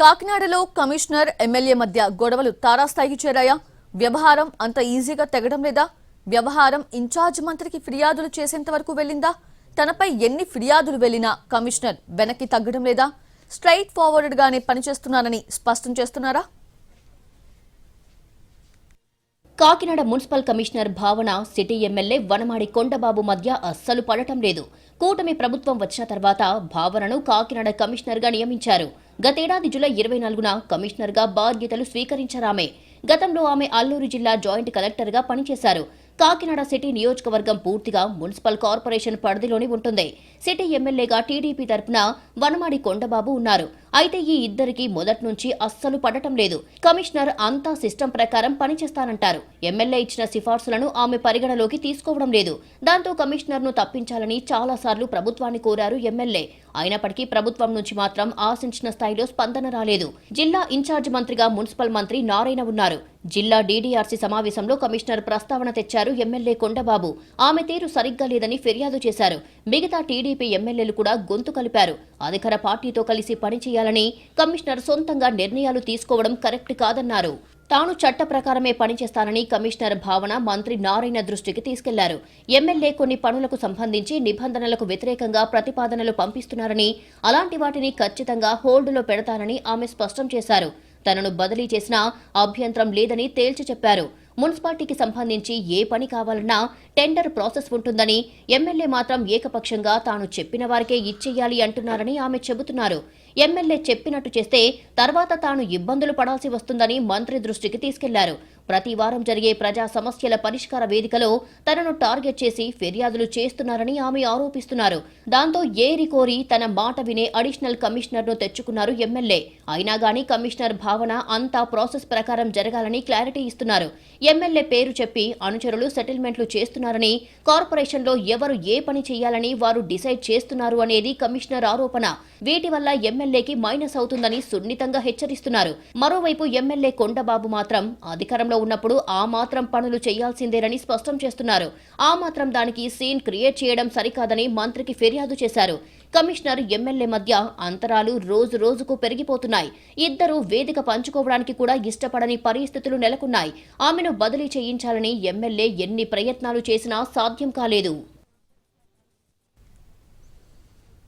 కాకినాడలో commissioner MLA మధ్య గొడవలు తారాస్థాయికి చేరాయా? వ్యవహారం అంత ఈజీగా తెగడం లేదా? వ్యవహారం ఇన్ఛార్జ్ మంత్రికి ఫిర్యాదులు చేసేంత వరకు వెళ్ళిందా? తనపై ఎన్ని ఫిర్యాదులు వెళ్ళినా కమిషనర్ వెనక్కి తగ్గడం లేదా? స్ట్రైట్ ఫార్వర్డ్ గానే పనిచేస్తున్నానని స్పష్టం చేస్తున్నారా? Kakinada municipal commissioner Bhavana city MLA Vanamadi Kondababu మధ్య అస్సలు పడటం లేదు. కూటమి ప్రభుత్వం వచ్చిన తర్వాత భావనను కాకినాడ కమిషనర్గా నియమించారు. గతేడాది జూలై ఇరవై నాలుగున కమిషనర్గా బాధ్యతలు స్వీకరించారామె. గతంలో ఆమె అల్లూరు జిల్లా జాయింట్ కలెక్టర్గా పనిచేశారు. కాకినాడ సిటీ నియోజకవర్గం పూర్తిగా మున్సిపల్ కార్పొరేషన్ పరిధిలోని ఉంటుంది. సిటీ ఎమ్మెల్యేగా టీడీపీ తరపున వనమాడి కొండబాబు ఉన్నారు. అయితే ఈ ఇద్దరికి మొదటి నుంచి అస్సలు పడటం లేదు. కమిషనర్ అంతా సిస్టం ప్రకారం పనిచేస్తానంటారు. ఎమ్మెల్యే ఇచ్చిన సిఫార్సులను ఆమె పరిగణలోకి తీసుకోవడం లేదు. దాంతో కమిషనర్ను తప్పించాలని చాలాసార్లు ప్రభుత్వాన్ని కోరారు ఎమ్మెల్యే. అయినప్పటికీ ప్రభుత్వం నుంచి మాత్రం ఆశించిన స్థాయిలో స్పందన రాలేదు. జిల్లా ఇన్ఛార్జ్ మంత్రిగా మున్సిపల్ మంత్రి నారాయణ ఉన్నారు. జిల్లా డీడీఆర్సీ సమావేశంలో కమిషనర్ ప్రస్తావన తెచ్చారు ఎమ్మెల్యే కొండబాబు. ఆమె తీరు సరిగ్గా లేదని ఫిర్యాదు చేశారు. మిగతా టీడీపీ ఎమ్మెల్యేలు కూడా గొంతు కలిపారు. అధికార పార్టీతో కలిసి పనిచేయాలని కమిషనర్ సొంతంగా నిర్ణయాలు తీసుకోవడం కరెక్ట్ కాదన్నారు. తాను చట్ట ప్రకారమే పనిచేస్తానని కమిషనర్ భావన మంత్రి నారాయణ దృష్టికి తీసుకెళ్ళారు. ఎమ్మెల్యే కొన్ని పనులకు సంబంధించి నిబంధనలకు వ్యతిరేకంగా ప్రతిపాదనలు పంపిస్తున్నారని అలాంటి వాటిని ఖచ్చితంగా హోల్డులో పెడతానని ఆమె స్పష్టం చేశారు. తనను బదిలీ చేసినా అభ్యంతరం లేదని తేల్చి చెప్పారు. మున్సిపాలిటీకి సంబంధించి ఏ పని కావాలన్నా టెండర్ ప్రాసెస్ ఉంటుందని ఎమ్మెల్యే మాత్రం ఏకపక్షంగా తాను చెప్పిన వారికే ఇచ్చేయాలి అంటున్నారని ఆమె చెబుతున్నారు. ఎమ్మెల్యే చెప్పినట్టు చేస్తే తర్వాత తాను ఇబ్బందులు పడాల్సి వస్తుందని మంత్రి దృష్టికి తీసుకెళ్ళారు. ప్రతి వారం జరిగే ప్రజా సమస్యల పరిష్కార వేదికలో తనను టార్గెట్ చేసి ఫిర్యాదులు చేస్తున్నారని ఆమె ఆరోపిస్తున్నారు. దాంతో ఏరి కోరి తన మాట వినే అడిషనల్ కమిషనర్ను తెచ్చుకున్నారు ఎమ్మెల్యే. అయినా గాని కమిషనర్ భావన అంతా ప్రాసెస్ ప్రకారం జరగాలని క్లారిటీ ఇస్తున్నారు. ఎమ్మెల్యే పేరు చెప్పి అనుచరులు సెటిల్మెంట్లు చేస్తున్నారని కార్పొరేషన్లో ఎవరు ఏ పని చేయాలని వారు డిసైడ్ చేస్తున్నారు అనేది కమిషనర్ ఆరోపణ. వీటి వల్ల ఎమ్మెల్యేకి మైనస్ అవుతుందని సున్నితంగా హెచ్చరిస్తున్నారు. మరోవైపు ఎమ్మెల్యే కొండబాబు మాత్రం అధికారంలో అధికారంలో ఉన్నప్పుడు ఆ మాత్రం పనులు చేయాల్సిందేనని స్పష్టం చేస్తున్నారు. ఆ మాత్రం దానికి సీన్ క్రియేట్ చేయడం సరికాదని మంత్రికి ఫిర్యాదు చేశారు. కమిషనర్ ఎమ్మెల్యే మధ్య అంతరాలు రోజు రోజుకు పెరిగిపోతున్నాయి. ఇద్దరు వేదిక పంచుకోవడానికి కూడా ఇష్టపడని పరిస్థితులు నెలకొన్నాయి. ఆమెను బదిలీ చేయించాలని ఎమ్మెల్యే ఎన్ని ప్రయత్నాలు చేసినా సాధ్యం కాలేదు.